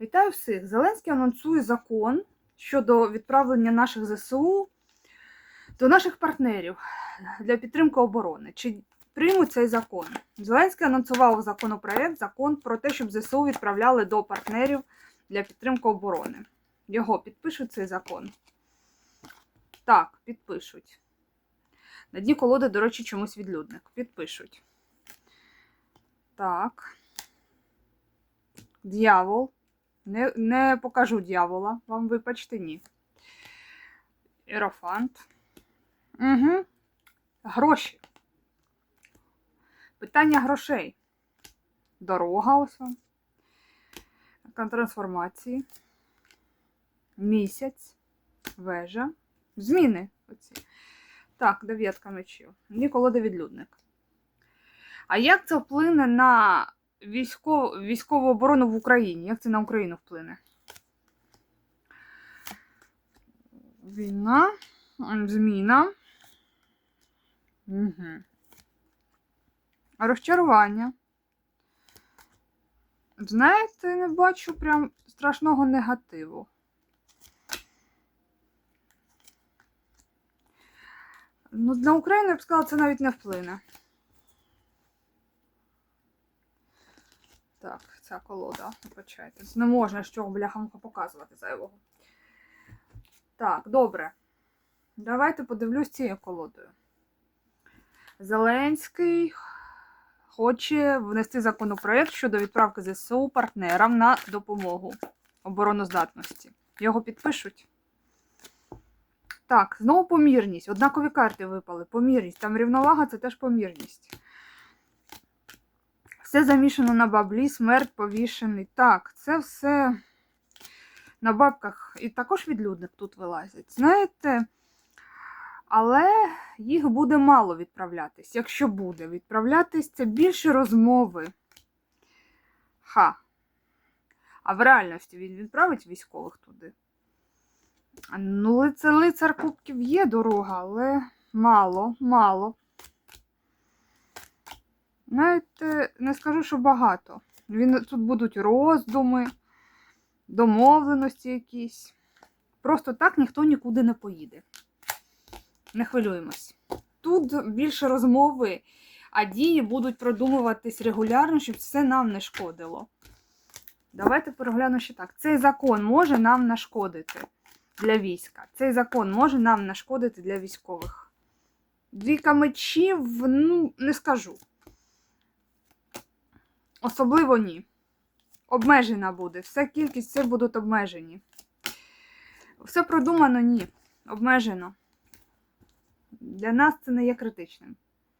Вітаю всіх! Зеленський анонсує закон щодо відправлення наших ЗСУ до наших партнерів для підтримки оборони. Чи приймуть цей закон? Зеленський анонсував законопроект, закон про те, щоб ЗСУ відправляли до партнерів для підтримки оборони. Його підпишуть цей закон. Так, підпишуть. На дні колоди, до речі, чомусь відлюдник. Підпишуть. Так. Д'явол. Не, не покажу дьявола. Вам вибачте, ні. Ерофант. Угу. Гроші. Питання грошей. Дорога ось вам. Трансформації. Місяць. Вежа. Зміни. Оці. Так, дев'ятка мечів. Ніколода відлюдник. А як це вплине на військов... військову оборону в Україні? Як це на Україну вплине? Війна, зміна. Угу. Розчарування. Знаєте, не бачу прям страшного негативу. Ну, для України я б сказала, це навіть не вплине. Так, ця колода, вибачайте. Не можна з чого бляхамка показувати зайвого. Так, добре. Давайте подивлюсь цією колодою. Зеленський хоче внести законопроект щодо відправки ЗСУ партнерам на допомогу обороноздатності. Його підпишуть. Так, знову помірність. Однакові карти випали. Помірність. Там рівновага це теж помірність. Все замішано на баблі, смерть повішений. Так, це все на бабках. І також відлюдник тут вилазять. Знаєте, але їх буде мало відправлятись. Якщо буде відправлятись, це більше розмови. Ха. А в реальності він відправить військових туди. Ну, лицар, лицар кубків є дорога, але мало, мало. Знаєте, не скажу, що багато. Він, тут будуть роздуми, домовленості якісь. Просто так ніхто нікуди не поїде. Не хвилюємось. Тут більше розмови, а дії будуть продумуватись регулярно, щоб це нам не шкодило. Давайте переглянемо ще так. Цей закон може нам нашкодити для війська. Цей закон може нам нашкодити для військових. Двійка мечів, ну, не скажу. Особливо ні. Обмежена буде. Вся кількість цих будуть обмежені. Все продумано, ні. Обмежено. Для нас це не є критичним.